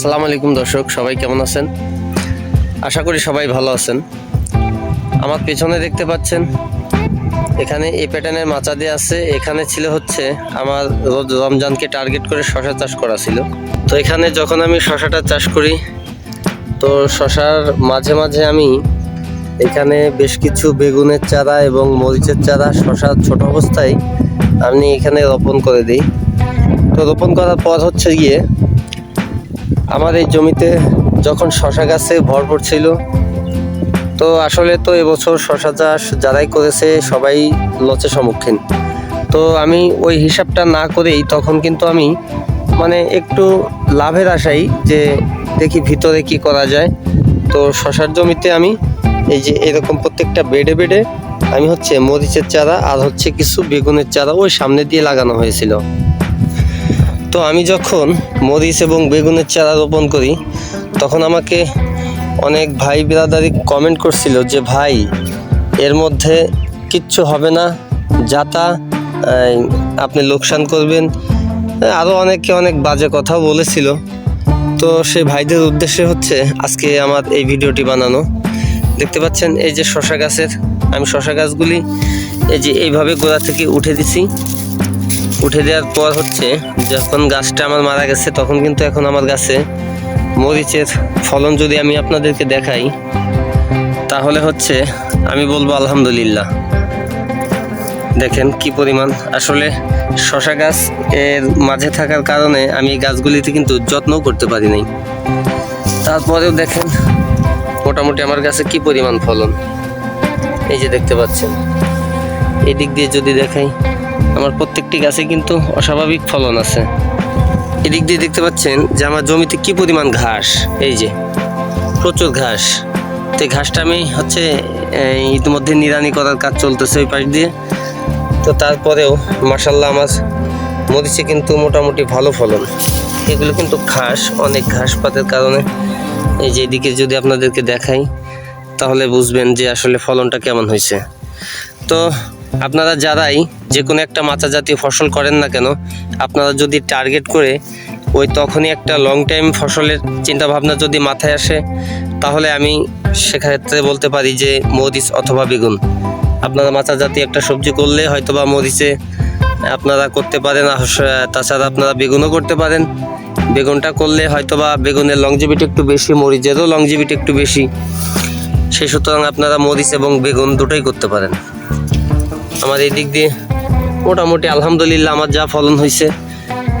আসসালামু আলাইকুম দর্শক, সবাই কেমন আছেন? আশা করি সবাই ভালো আছেন। আমার পেছনে দেখতে পাচ্ছেন, এখানে এই প্যাটার্নের মাচা দিয়ে আছে। এখানে ছিল হচ্ছে আমার রমজানকে টার্গেট করে শশা চাষ করা ছিল। তো এখানে যখন আমি শশাটা চাষ করি, তো শশার মাঝে মাঝে আমি এখানে বেশ কিছু বেগুনের চারা এবং মরিচের চারা, শশা ছোট অবস্থায় আমি এখানে রোপণ করে দিই। তো রোপণ করার পর হচ্ছে গিয়ে আমার এই জমিতে যখন শশা গাছে ভরপুর ছিল, তো আসলে তো এবছর শশা চাষ যারাই করেছে সবাই লসের সম্মুখীন। তো আমি ওই হিসাবটা না করেই তখন কিন্তু আমি মানে একটু লাভের আশাই যে দেখি ভিতরে কি করা যায়। তো শশার জমিতে আমি এই যে এরকম প্রত্যেকটা বেডে বেডে আমি হচ্ছে মরিচের চারা আর হচ্ছে কিছু বেগুনের চারা ওই সামনে দিয়ে লাগানো হয়েছিল। তো আমি যখন মরিচ এবং বেগুনের চারা রোপণ করি, তখন আমাকে অনেক ভাই বিরাদারি কমেন্ট করছিল যে, ভাই, এর মধ্যে কিচ্ছু হবে না যাতা আপনি লোকসান করবেন। আরও অনেকে অনেক বাজে কথাও বলেছিল। তো সেই ভাইদের উদ্দেশ্যে হচ্ছে আজকে আমার এই ভিডিওটি বানানো। দেখতে পাচ্ছেন, এই যে শশা গাছের, আমি শশা গাছগুলি এই যে এইভাবে গোড়া থেকে উঠে দিছি। উঠে দেওয়ার পর হচ্ছে যখন গাছটা আমার মারা গেছে, তখন কিন্তু এখন আমার গাছে মরিচের ফলন যদি আমি আপনাদেরকে দেখাই, তাহলে হচ্ছে আমি বলব আলহামদুলিল্লাহ। দেখেন কি পরিমাণ। আসলে শশা গাছ এর মাঝে থাকার কারণে আমি গাছগুলিতে কিন্তু যত্নও করতে পারি নাই। তারপরেও দেখেন মোটামুটি আমার কাছে কি পরিমাণ ফলন। এই যে দেখতে পাচ্ছেন। এদিক দিয়ে যদি দেখাই আমার প্রত্যেকটি গাছে কিন্তু অস্বাভাবিক ফলন আছে। এদিক দিয়ে দেখতে পাচ্ছেন যে আমার জমিতে কি পরিমাণ ঘাস? এই যে, প্রচুর ঘাস। তো ঘাসটা আমি হচ্ছে ইতিমধ্যে নিরানি করার কাজ চলতেছে ওই পাশ দিয়ে। তো তারপরেও মার্শাল্লাহ আমার মরিচে কিন্তু মোটামুটি ভালো ফলন। এগুলো কিন্তু ঘাস, অনেক ঘাস পাতের কারণে। এই যে এদিকে যদি আপনাদেরকে দেখাই, তাহলে বুঝবেন যে আসলে ফলনটা কেমন হয়েছে। তো আপনারা যারাই যে কোনো একটা মাচা জাতীয় ফসল করেন না কেন, আপনারা যদি টার্গেট করে ওই তখনই একটা লং টাইম ফসলের চিন্তা ভাবনা যদি মাথায় আসে, তাহলে আমি সেক্ষেত্রে বলতে পারি যে মরিচ অথবা বেগুন। আপনারা মাচা জাতীয় একটা সবজি করলে হয়তো বা মরিচে আপনারা করতে পারেন তাছাড়া আপনারা বেগুনও করতে পারেন। বেগুনটা করলে হয়তো বা বেগুনের লংজিবিটি একটু বেশি, মরিচেরও লংজিবিটি একটু বেশি। সেই সুতরাং আপনারা মরিচ এবং বেগুন দুটোই করতে পারেন। আমার এই দিক দিয়ে মোটামুটি আলহামদুলিল্লাহ আমার যা ফলন হয়েছে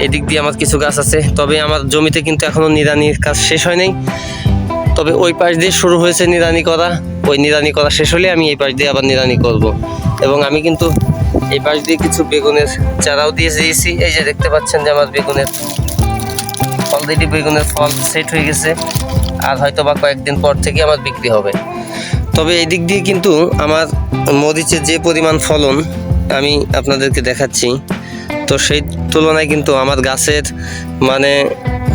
এদিক দিয়ে আমার কিছু গাছ আছে। তবে আমার জমিতে কিন্তু এখনও নিরানির কাজ শেষ হয় নাই। তবে ওই পাশ দিয়ে শুরু হয়েছে নিরানি করা। ওই নিরানি করা শেষ হলে আমি এই পাশ দিয়ে আবার নিরানি করব। এবং আমি কিন্তু এই পাশ দিয়ে কিছু বেগুনের চারাও দিয়ে দিয়েছি। এই যে দেখতে পাচ্ছেন যে আমার বেগুনের অলরেডি বেগুনের ফল সেট হয়ে গেছে। আর হয়তো বা কয়েকদিন পর থেকে আমার বিক্রি হবে। তবে এই দিক দিয়ে কিন্তু আমার মরিচের যে পরিমাণ ফলন আমি আপনাদেরকে দেখাচ্ছি, তো সেই তুলনায় কিন্তু আমার গাছের মানে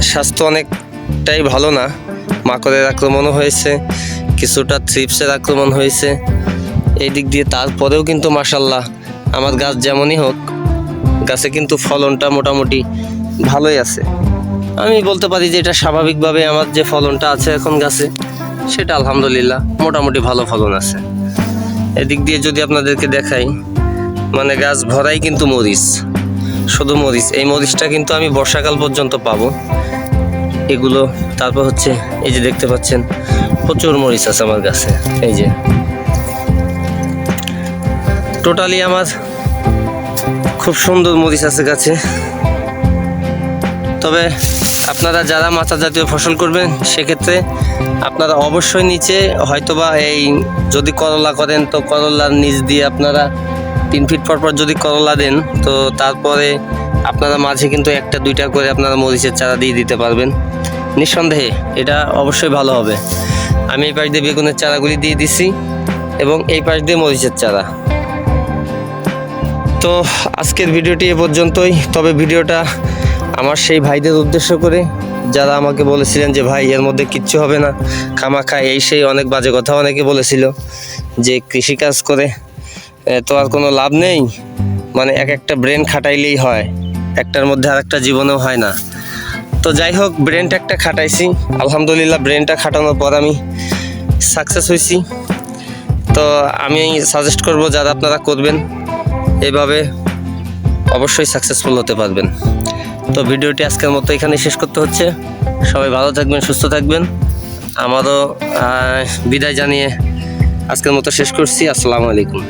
স্বাস্থ্য অনেকটাই ভালো না। মাকড়ের আক্রমণও হয়েছে, কিছুটা থ্রিপসের আক্রমণ হয়েছে। এই দিক দিয়ে তারপরেও কিন্তু মাসাল্লাহ আমার গাছ যেমনই হোক, গাছে কিন্তু ফলনটা মোটামুটি ভালোই আছে। আমি বলতে পারি যে এটা স্বাভাবিকভাবে আমার যে ফলনটা আছে এখন গাছে সেটা আলহামদুলিল্লাহ, মোটামুটি ভালো ফলন আছে। এদিক দিয়ে যদি আপনাদেরকে দেখাই মানে গাছ ভরাই কিন্তু মরিচ, শুধু মরিচ। এই মরিচটা কিন্তু আমি বর্ষাকাল পর্যন্ত পাবো। এগুলো, তারপর হচ্ছে, এই যে দেখতে পাচ্ছেন, প্রচুর মরিচ আছে আমার কাছে এই যে। টোটালি আমার খুব সুন্দর মরিচ আছে গাছে। তবে আপনারা যারা মাথা জাতীয় ফসল করবেন, সেক্ষেত্রে আপনারা অবশ্যই নিচে হয়তোবা এই যদি করলা করেন, তো করলার নিচ দিয়ে আপনারা তিন ফিট পর পর যদি করলা দেন, তো তারপরে আপনারা মাঝে কিন্তু একটা, দুইটা করে আপনারা মরিচের চারা দিয়ে দিতে পারবেন। নিঃসন্দেহে এটা অবশ্যই ভালো হবে। আমি এই পাশ দিয়ে বেগুনের চারাগুলি দিয়ে দিছি এবং এই পাশ দিয়ে মরিচের চারা। তো আজকের ভিডিওটি এ পর্যন্তই। তবে ভিডিওটা আমার সেই ভাইদের উদ্দেশ্য করে যারা আমাকে বলেছিলেন যে, ভাই, এর মধ্যে কিচ্ছু হবে না। খামাখা এই সেই অনেক বাজে কথা অনেকে বলেছিল যে, কৃষিকাজ করে তো আর কোনো লাভ নেই। মানে এক একটা ব্রেন খাটাইলেই হয়, একটার মধ্যে আর একটা জীবনেও হয় না। তো যাই হোক, ব্রেনটা একটা খাটাইছি। আলহামদুলিল্লাহ, ব্রেনটা খাটানোর পর আমি সাকসেস হয়েছি তো আমি সাজেস্ট করব, যারা আপনারা করবেন, এভাবে অবশ্যই সাকসেসফুল হতে পারবেন। তো ভিডিওটি আজকের মতো এখানে শেষ করতে হচ্ছে। সবাই ভালো থাকবেন, সুস্থ থাকবেন। আমারও বিদায় জানিয়ে আজকের মতো শেষ করছি। আসসালামু আলাইকুম।